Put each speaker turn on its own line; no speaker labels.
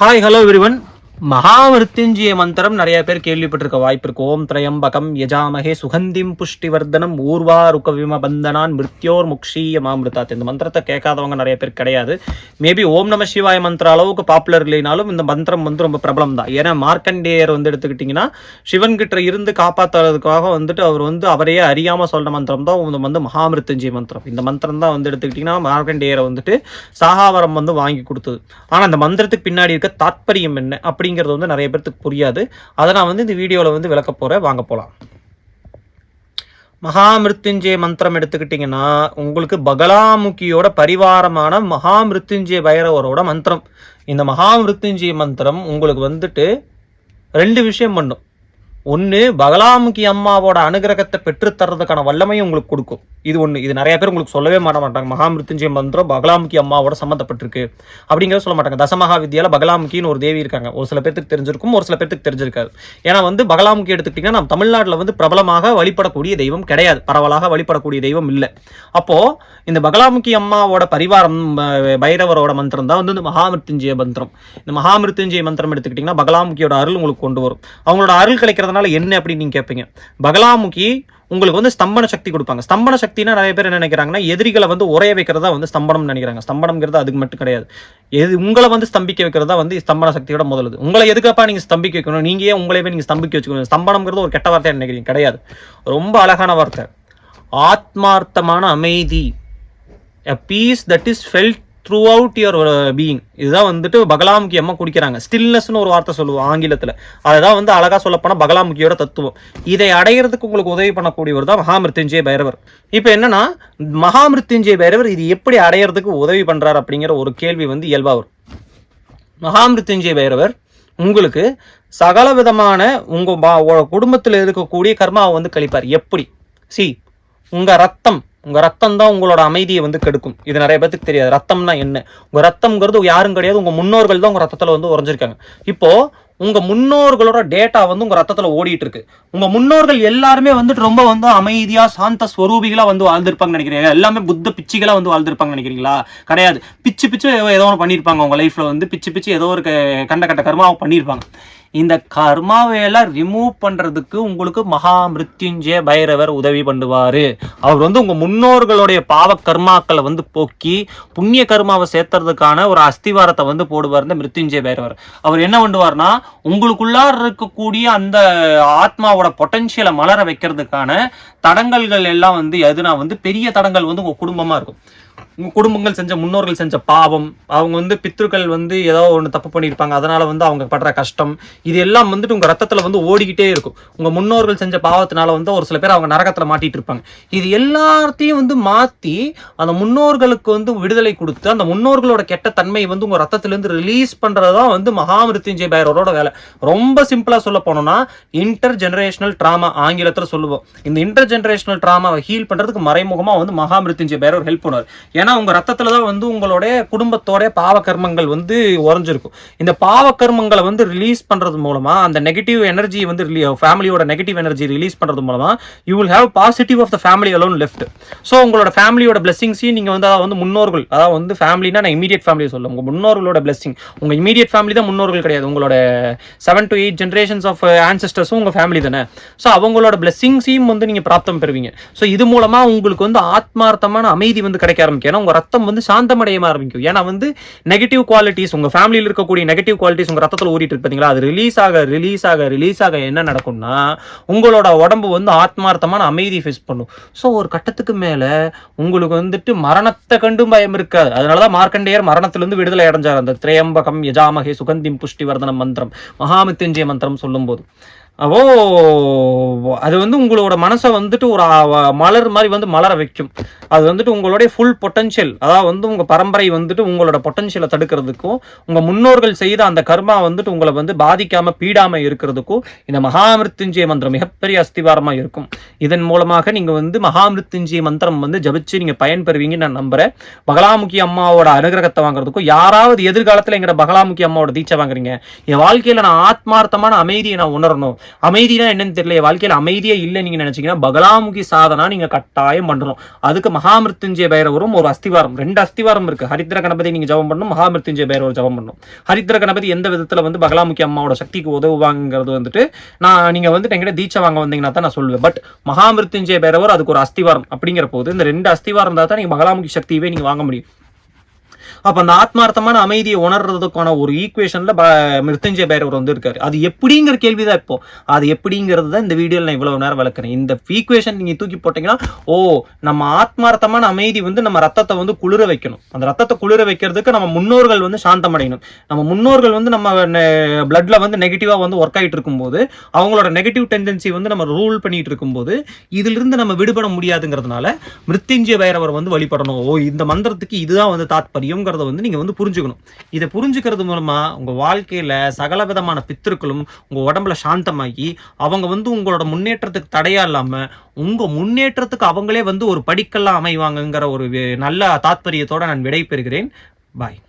Hi hello everyone Mahamrityunjaya மந்திரம் நிறைய பேர் கேள்விப்பட்டிருக்க வாய்ப்பு இருக்கு ஓம் திரையம்பகம் யஜாமகே சுகந்திம் புஷ்டிவர்தனம் ஊர்வா ருக்கவிம பந்தனான் மிருத்யோர் முக்ஷீய மாமிருதாத். இந்த மந்திரத்தை கேட்காதவங்க நிறைய பேர் கிடையாது. மேபி ஓம் நம சிவாய மந்திர அளவுக்கு பாப்புலர் இல்லைனாலும் இந்த மந்திரம் வந்து ரொம்ப பிரபலம் தான் ஏன்னா மார்க்கண்டேயர் வந்து எடுத்துக்கிட்டிங்கன்னா சிவன் கிட்ட இருந்து காப்பாற்றுறதுக்காக வந்துட்டு அவர் வந்து அவரையே அறியாமல் சொல்ற மந்திரம் தான் வந்து மகாமிருத்யுஞ்சய மந்திரம். இந்த மந்திரம் தான் வந்து எடுத்துக்கிட்டிங்கன்னா மார்க்கண்டேயரை வந்துட்டு சாகாவரம் வந்து வாங்கி கொடுத்தது. ஆனால் அந்த மந்திரத்துக்கு பின்னாடி இருக்க தாத்பரியம் என்ன? அப்படி அப்படிங்கிறது வந்து நிறைய பேர்த்துக்கு புரியாது. அதை நான் வந்து இந்த வீடியோவில் வந்து விளக்க போகிறேன் வாங்க போகலாம் மகாமிருத்யுஞ்சய மந்திரம் எடுத்துக்கிட்டிங்கன்னா உங்களுக்கு பகலாமுகியோட பரிவாரமான மகாமிருத்யுஞ்சய பைரவரோட மந்திரம். இந்த மகாமிருத்யுஞ்சய மந்திரம் உங்களுக்கு வந்துட்டு ரெண்டு விஷயம் பண்ணும். ஒன்று பகலாமுகி அம்மாவோட அனுகிரகத்தை பெற்றுத்தர்றதுக்கான வல்லமையும் உங்களுக்கு கொடுக்கும். இது ஒன்று இது நிறைய பேர் உங்களுக்கு சொல்லவே மாட்ட மாட்டாங்க. மகாமிருத்துஞ்சய மந்திரம் பகலாமுகி அம்மாவோட சம்மந்தப்பட்டிருக்கு அப்படிங்கிறத சொல்ல மாட்டாங்க. தசமகா வித்தியால பகலாமுகின்னு ஒரு தேவி இருக்காங்க. ஒரு சில பேருக்கு தெரிஞ்சிருக்கும் ஒரு சில பேருக்கு தெரிஞ்சிருக்காது. ஏன்னா வந்து பகலாமுகி எடுத்துக்கிட்டிங்கன்னா நம்ம தமிழ்நாட்டில் வந்து பிரபலமாக வழிபடக்கூடிய தெய்வம் கிடையாது. பரவலாக வழிபடக்கூடிய தெய்வம் இல்லை. அப்போது இந்த பகலாமுகி அம்மாவோட பரிவாரம் பைரவரோட மந்திரம் தான் வந்து இந்த மகாமிருத்துஞ்சய மந்திரம். இந்த மகாமிருத்துஞ்சய மந்திரம் எடுத்துக்கிட்டிங்கன்னா பகலாமுகியோட அருள் உங்களுக்கு கொண்டு வரும். அவங்களோட அருள் கிடைக்கிறதுனால என்ன அப்படின்னு நீங்க கேட்பீங்க பகலாமுகி உங்களுக்கு வந்து ஸ்தம்பன சக்தி கொடுப்பாங்க. ஸ்தம்பன சக்தினா நிறைய பேர் என்ன நினைக்கிறாங்கன்னா எதிரிகளை வந்து உரைய வைக்கிறதா வந்து ஸ்தம்பனம் நினைக்கிறாங்க. ஸ்தம்பனம்ங்கிறது அதுக்கு மட்டும் கிடையாது. எது உங்களை வந்து ஸ்தம்பிக்க வைக்கிறதா வந்து ஸ்தம்பன சக்தியோட முதலுது. உங்களை எதுக்கப்பா நீங்க ஸ்தம்பிக்க வைக்கணும்? நீங்க ஏன் உங்களையவே நீங்க ஸ்தம்பிக்க வச்சுக்கணும்? ஸ்தம்பனம்ங்கிறது ஒரு கெட்ட வார்த்தையாக நினைக்கிறீங்க. கிடையாது. ரொம்ப அழகான வார்த்தை. ஆத்மார்த்தமான அமைதி. A peace that is felt throughout your being இதுதான் வந்துட்டு பகலாமுகி அம்மா குடிக்கிறாங்க. ஸ்டில்னஸ்னு ஒரு வார்த்தை சொல்லுவோம் ஆங்கிலத்தில். அதுதான் வந்து அழகாக சொல்லப்போனால் பகலாமுக்கியோட தத்துவம். இதை அடையிறதுக்கு உங்களுக்கு உதவி பண்ணக்கூடியவர் தான் மகாமிருத்யுஞ்சய பைரவர். இப்போ என்னன்னா மகாமிருத்யுஞ்சய பைரவர் இது எப்படி அடையிறதுக்கு உதவி பண்ணுறார் அப்படிங்கிற ஒரு கேள்வி வந்து இயல்பாக வரும். மகாமிருத்யுஞ்சய பைரவர் உங்களுக்கு சகல விதமான உங்கள் குடும்பத்தில் இருக்கக்கூடிய கர்மாவை வந்து கழிப்பார். எப்படி? சி உங்கள் ரத்தம் உங்கள் ரத்தம் தான் உங்களோட அமைதியை வந்து கெடுக்கும். இது நிறைய பேருக்கு தெரியாது. ரத்தம்னா என்ன? உங்கள் ரத்தம்ங்கிறது யாரும் கிடையாது. உங்கள் முன்னோர்கள் தான் உங்கள் ரத்தத்தில் வந்து உறைஞ்சிருக்காங்க. இப்போது உங்கள் முன்னோர்களோட டேட்டா வந்து உங்கள் ரத்தத்தில் ஓடிட்டு இருக்கு உங்கள் முன்னோர்கள் எல்லாருமே வந்துட்டு ரொம்ப வந்து அமைதியாக சாந்த ஸ்வரூபிகளாக வந்து வாழ்ந்திருப்பாங்க நினைக்கிறீங்க. எல்லாமே புத்த பிச்சுகளா வந்து வாழ்ந்திருப்பாங்க நினைக்கிறீங்களா? கிடையாது. பிச்சு பிச்சு ஏதோ ஏதோ ஒன்று பண்ணியிருப்பாங்க உங்கள் லைஃப்பில் வந்து பிச்சு பிச்சு ஏதோ ஒரு கண்ட கண்ட கண்ட கர்மாவை பண்ணியிருப்பாங்க இந்த கர்மாவையெல்லாம் ரிமூவ் பண்றதுக்கு உங்களுக்கு மகா மிருத்யுஞ்சய பைரவர் உதவி பண்ணுவாரு. அவர் வந்து உங்க முன்னோர்களுடைய பாவ கர்மாக்களை வந்து போக்கி புண்ணிய கர்மாவை சேர்த்துறதுக்கான ஒரு அஸ்திவாரத்தை வந்து போடுவார் இந்த மிருத்யுஞ்சய பைரவர். அவர் என்ன பண்ணுவார்னா உங்களுக்குள்ளார இருக்கக்கூடிய அந்த ஆத்மாவோட பொட்டன்ஷியலை மலர வைக்கிறதுக்கான தடங்கல்கள் எல்லாம் வந்து எதுனா வந்து பெரிய தடங்கள் வந்து உங்க குடும்பமா இருக்கும். குடும்பங்கள் செஞ்ச முன்னோர்கள் செஞ்ச பாவம் அவங்க வந்து பித்ருக்கள் வந்து ஏதோ ஒன்று தப்பு பண்ணியிருப்பாங்க. அதனால் வந்து அவங்க படுற கஷ்டம் இது எல்லாம் வந்துட்டு உங்கள் ரத்தத்தில் வந்து ஓடிக்கிட்டே இருக்கும். உங்கள் முன்னோர்கள் செஞ்ச பாவத்தினால வந்து ஒரு சில பேர் அவங்க நரகத்தில் மாட்டிட்டு இருப்பாங்க. இது எல்லாத்தையும் வந்து மாற்றி அந்த முன்னோர்களுக்கு வந்து விடுதலை கொடுத்து அந்த முன்னோர்களோட கெட்ட தன்மை வந்து உங்கள் ரத்தத்துலேருந்து ரிலீஸ் ரிலீஸ் பண்றதுதான் வந்து மகாமிருத்யுஞ்சய பைரவரோட வேலை. ரொம்ப சிம்பிளாக சொல்ல போனோம்னா இன்டர் ஜெனரேஷனல் ட்ராமா ஆங்கிலத்தில் சொல்லுவோம். இந்த இன்டர் ஜெனரேஷனல் ட்ராமாவை ஹீல் பண்ணுறதுக்கு மறைமுகமாக வந்து மகாமிருத்யுஞ்சய பைரவர் ஹெல்ப் பண்ணுவார். ஏன்னா உங்க ரத்தத்துல தான் வந்து உங்களுடைய குடும்பத்தோட பாவ கர்மங்கள் வந்து உறைஞ்சிருக்கும். இந்த பாவ கர்மங்களை வந்து ரிலீஸ் பண்றது மூலமா அந்த நெகட்டிவ் எனர்ஜி வந்து ஃபேமிலியோட நெகட்டிவ் எனர்ஜி ரிலீஸ் பண்றது மூலமா you will have positive of the family alone left so உங்களோட ஃபேமிலியோட பிளெஸிங்ஸையும் நீங்க வந்து அதாவது வந்து முன்னோர்கள் அதாவது வந்து ஃபேமிலினா நான் இமீடியட் ஃபேமிலியை சொல்லுவோம் உங்க முன்னோர்களோட பிளெஸிங் உங்க இமீடியட் ஃபேமிலி தான் முன்னோர்கள் கிடையாது உங்களோட seven to eight generations of ஆன்சஸ்டர்ஸும் உங்க ஃபேமிலி தானே. ஸோ அவங்களோட பிளெஸிங்ஸையும் வந்து நீங்க பிராப்தம் பெறுவீங்க. ஸோ இது மூலமா உங்களுக்கு வந்து ஆத்மார்த்தமான அமைதி வந்து கிடைக்க ஆரம்பிக்கும். ஏன்னா உங்க ரத்தம் வந்து சாந்தமடைய ஆரம்பிக்கும். ஏன்னா வந்து நெகட்டிவ் குவாலிட்டிஸ் உங்க ஃபேமிலியில் இருக்கக்கூடிய நெகட்டிவ் குவாலிட்டிஸ் உங்க ரத்தத்தில் ஊறிட்டு இருக்கு அது ரிலீஸ் ஆக ரிலீஸ் ஆக ரிலீஸ் ஆக என்ன நடக்கும்னா உங்களோட உடம்பு வந்து ஆத்மார்த்தமான அமைதி ஃபேஸ் பண்ணும். ஸோ ஒரு கட்டத்துக்கு மேல உங்களுக்கு வந்துட்டு மரணத்தை கண்டும் பயம் இருக்காது. அதனாலதான் மார்க்கண்டேயர் மரணத்திலிருந்து விடுதலை அடைஞ்சார். அந்த திரையம்பகம் யஜாமகே சுகந்திம் புஷ்டி வர்தனம் மந்திரம் மகாமித்யுஞ்சய மந்திரம் சொல்லும்போது. ஓ அது வந்து உங்களோட மனசை வந்துட்டு ஒரு மலர் மாதிரி வந்து மலர வைக்கும். அது வந்துட்டு உங்களுடைய ஃபுல் பொட்டன்ஷியல் அதாவது வந்து உங்கள் பரம்பரை வந்துட்டு உங்களோட பொட்டன்ஷியலை தடுக்கிறதுக்கும் உங்கள் முன்னோர்கள் செய்த அந்த கர்மா வந்துட்டு உங்களை வந்து பாதிக்காமல் பீடாமல் இருக்கிறதுக்கும் இந்த மகாமிருத்துஞ்சய மந்திரம் மிகப்பெரிய அஸ்திவாரமாக இருக்கும். இதன் மூலமாக நீங்கள் வந்து மகாமிருத்துஞ்சய மந்திரம் வந்து ஜபிச்சு நீங்கள் பயன்பெறுவீங்கன்னு நான் நம்புறேன். பகலாமுகி அம்மாவோட அனுகிரகத்தை வாங்குறதுக்கும் யாராவது எதிர்காலத்தில் எங்கிற பகலாமுகி அம்மாவோட தீட்சை வாங்குறீங்க. என் வாழ்க்கையில் நான் ஆத்மார்த்தமான அமைதியை நான் உணரணும். அமைதினா என்னன்னு தெரியல வாழ்க்கையில் வாழ்க்கையில அமைதியே இல்லை நீங்க நினைச்சீங்கன்னா பகலாமுகி சாதனா நீங்க கட்டாயம் பண்ணணும் அதுக்கு மகாமிருத்துஞ்சய பைரவரும் ஒரு அஸ்திவாரம் ரெண்டு அஸ்திவாரம் இருக்கு. ஹரித்ர கணபதி நீங்க ஜெபம் பண்ணணும் மகாமிருத்துஞ்சய பைரவர் ஜபம் பண்ணணும். ஹரித்ர கணபதி எந்த விதத்துல வந்து பகலாமுகி அம்மாவோட சக்திக்கு உதவுவாங்கிறது வந்துட்டு நான் நீங்க வந்துட்டு எங்கிட்ட தீட்சை வாங்க வந்தீங்கன்னா தான் நான் சொல்லுவேன். பட் மகாமிருத்துஞ்சய பைரவர் அதுக்கு ஒரு அஸ்திவாரம் அப்படிங்கிற போது இந்த ரெண்டு அஸ்திவாரம் தான் நீங்க பகலாமுகி சக்தியவே நீங்க வாங்க முடியும். அப்போ அந்த ஆத்மார்த்தமான அமைதியை உணர்றதுக்கான ஒரு ஈக்குவேஷனில் மிருத்யுஞ்சய பைரவர் வந்து இருக்காரு அது எப்படிங்கிற கேள்விதான் இப்போ. அது எப்படிங்கிறது தான் இந்த வீடியோவில் நான் இவ்வளவு நேரம் விளக்குறேன். இந்த ஈக்குவேஷன் நீங்கள் தூக்கி போட்டிங்கன்னா ஓ நம்ம ஆத்மார்த்தமான அமைதி வந்து நம்ம ரத்தத்தை வந்து குளிர வைக்கணும். அந்த ரத்தத்தை குளிர வைக்கிறதுக்கு நம்ம முன்னோர்கள் வந்து சாந்தம் அடையணும் நம்ம முன்னோர்கள் வந்து நம்ம பிளட்ல வந்து நெகட்டிவாக வந்து ஒர்க் ஆகிட்டு இருக்கும்போது அவங்களோட நெகட்டிவ் டெண்டன்சி வந்து நம்ம ரூல் பண்ணிட்டு இருக்கும்போது இதிலிருந்து நம்ம விடுபட முடியாதுங்கிறதுனால மிருத்யுஞ்சய பைரவர் வந்து வழிபடணும். ஓ இந்த மந்திரத்துக்கு இதுதான் வந்து தாத்பரியம்ங்கிறத வந்து நீங்கள் வந்து புரிஞ்சுக்கணும். இதை புரிஞ்சுக்கிறது மூலமாக உங்கள் வாழ்க்கையில் சகல விதமான பித்திருக்களும் உங்கள் உடம்புல சாந்தமாகி அவங்க வந்து உங்களோட முன்னேற்றத்துக்கு தடையாக இல்லாமல் உங்கள் முன்னேற்றத்துக்கு அவங்களே வந்து ஒரு படிக்கல்லாம் அமைவாங்கங்கிற ஒரு நல்ல தாத்பரியத்தோடு நான் விடை பெறுகிறேன் பாய்.